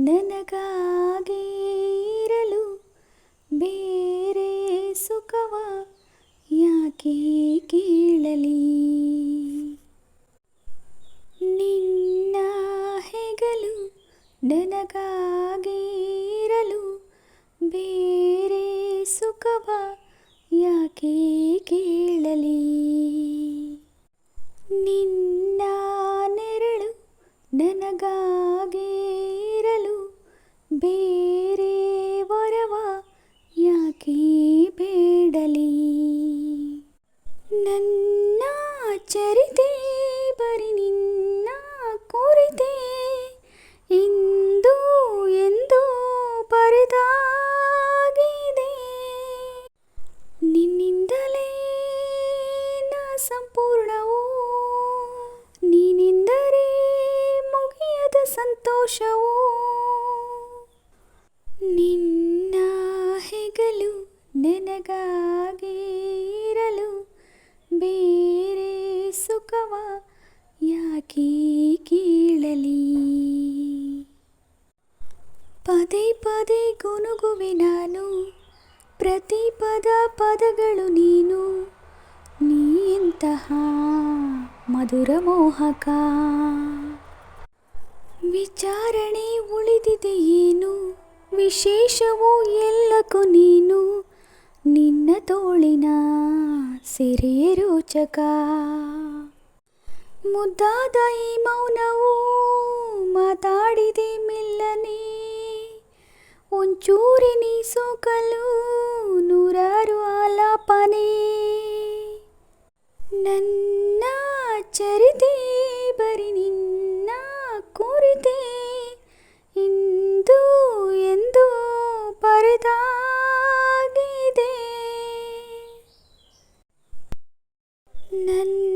ನನಗಾಗಿ ಇರಲು ಬೇರೆ ಸುಖವ ಯಾಕೆ ಕೇಳಲಿ? ನಿನ್ನ ಹೆಗಲು ನನಗಾಗಿ ಇರಲು ಬೇರೆ ಸುಖ ಬೇರೆ ವರವ ಯಾಕೆ ಬೇಡಲಿ? ನನ್ನ ಚರಿತೆ ಬರಿ ನಿನ್ನ ಕುರಿತೆ. ಇಂದು ಎಂದು ಬರೆದಾಗಿದೆ. ನಿನ್ನಿಂದಲೇ ನಾ ಸಂಪೂರ್ಣವೂ? ನೀನೆಂದರೆ ಮುಗಿಯದ ಸಂತೋಷವು? ನಿನ್ನ ಹೆಗಲು ನನಗಾಗಿರಲು ಬೇರೆ ಸುಖವ ಯಾಕೆ ಕೀಳಲಿ? ಪದೇ ಪದೇ ಗುನುಗುವೆ ನಾನು, ಪ್ರತಿ ಪದ ಪದಗಳು ನೀನು, ನೀ ಎಂತಹ ಮಧುರ ಮೋಹಕ? ವಿಚಾರಣೆ ಉಳಿದಿದೆ ಏನು? ವಿಶೇಷವೂ ಎಲ್ಲಕ್ಕೂ ನೀನು. ನಿನ್ನ ತೋಳಿನ ಸೆರೆಯ ರೋಚಕ. ಮುದ್ದಾದ ಈ ಮೌನವು ಮಾತಾಡಿದೆ ಮೆಲ್ಲನೆ. ಒಂಚೂರಿನಿ ಸೋಕಲು ನೂರಾರು ಆಲಾಪನೆ. ನನ್ನ ನನ್ನ